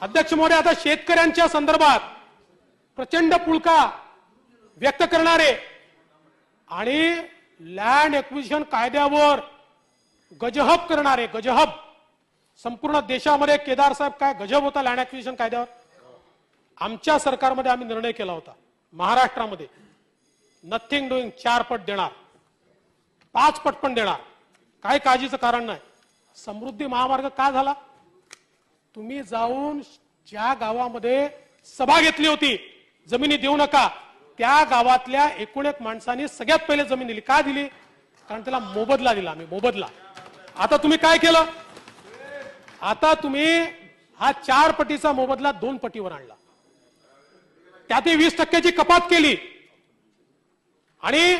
अध्यक्ष महोदय आता शेतकऱ्यांच्या संदर्भात प्रचंड पुळका व्यक्त करणारे आणि लँड एक्विजिशन कायद्यावर गजहब करणारे गजहब. संपूर्ण देशामध्ये केदार साहेब काय गजब होता लँड एक्विजिशन कायद्यावर? आमच्या सरकारमध्ये आम्ही निर्णय केला होता. महाराष्ट्रामध्ये. नथिंग डुईंग चार पट देणार. पाच पट पण देणार. काही काळजीचं कारण नाही. समृद्धी महामार्ग का झाला? तुम्ही जाऊन ज्या गावामध्ये सभा घेतली होती जमिनी देऊ नका. त्या गावातल्या एकूण एक माणसाने सगळ्यात पहिले जमीन दिली. का दिली? कारण त्याला मोबदला दिला आम्ही मोबदला. आता तुम्ही काय केलं? आता तुम्ही हा चार पटीचा मोबदला दोन पटीवर आणला. त्यातही वीस टक्क्याची कपात केली. आणि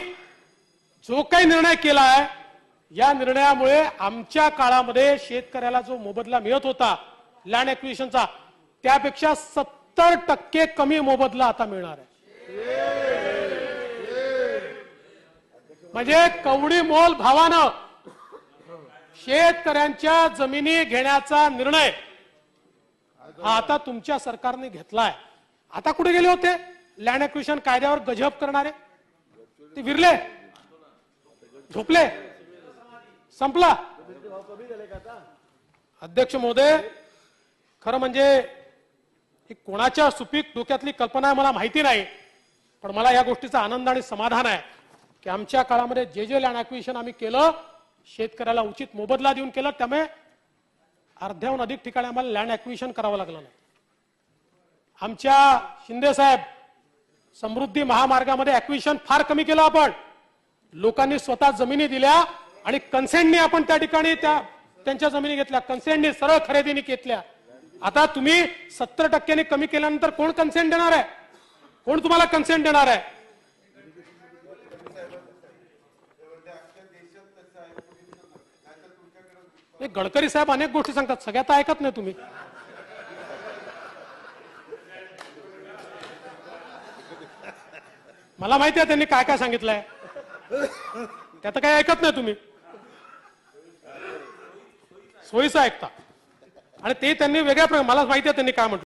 जो काही निर्णय केलाय या निर्णयामुळे आमच्या काळामध्ये शेतकऱ्याला जो मोबदला मिळत होता लँड एक्विजिशनचा त्यापेक्षा सत्तर टक्के कमी मोबदला आता मिळणार आहे. म्हणजे कवडी मोल भावानं शेतकऱ्यांच्या जमिनी घेण्याचा निर्णय हा आता तुमच्या सरकारने घेतलाय. आता कुठे गेले होते? लँड एक्विजिशन कायद्यावर गजब करणारे. ते विरले. झोपले. संपला. अध्यक्ष महोदय खरं म्हणजे ही कोणाच्या सुपीक डोक्यातली कल्पना आहे मला माहिती नाही पण मला या गोष्टीचा आनंद आणि समाधान आहे की आमच्या काळामध्ये जे जे लँड अक्विजिशन आम्ही केलं शेतकऱ्याला उचित मोबदला देऊन केलं त्यामुळे अर्ध्याहून अधिक ठिकाणी आम्हाला लँड अक्विजिशन करावं लागलं नाही. आमच्या शिंदे साहेब समृद्धी महामार्गामध्ये अक्विजिशन फार कमी केलं आपण. लोकांनी स्वतः जमिनी दिल्या आणि कन्सेंटनी आपण त्या ठिकाणी त्या त्यांच्या जमिनी घेतल्या. कन्सेंटनी सरळ खरेदीने घेतल्या. आता तुम्ही सत्तर टक्क्यांनी कमी केल्यानंतर कोण कन्सेंट देणार आहे? कोण तुम्हाला कन्सेंट देणार आहे? गडकरी साहेब अनेक गोष्टी सांगतात. सगळ्या तर ऐकत नाही तुम्ही. मला माहिती आहे त्यांनी काय काय सांगितलंय. त्यात काय ऐकत नाही तुम्ही. सोयीचं ऐकता आणि ते त्यांनी वेगळ्या मला माहिती आहे त्यांनी काय म्हटलं